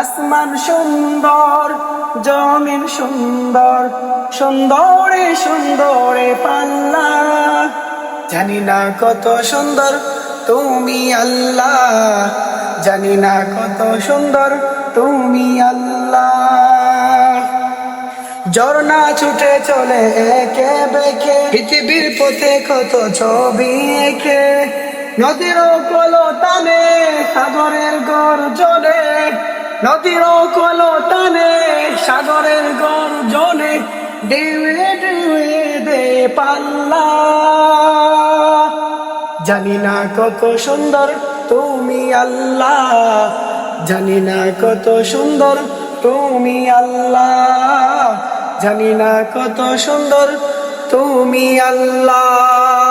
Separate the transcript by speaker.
Speaker 1: আসমান সুন্দর, জমিন সুন্দর, সুন্দরে সুন্দরে পাল্লা। জানি না কত সুন্দর তুমি আল্লাহ, জানি না কত সুন্দর তুমি আল্লাহ। ঝর্ণা ছুটে চলে একে বেঁকে, পৃথিবীর পথে কত ছবি এঁকে, নদীর কলো নদীর কলো টানে, সাগরের গর্জনে ডেবে ডেবে দে পাল্লা। জানি না কত সুন্দর তুমি আল্লাহ, জানি না কত সুন্দর তুমি আল্লাহ, জানি না কত সুন্দর তুমি আল্লাহ।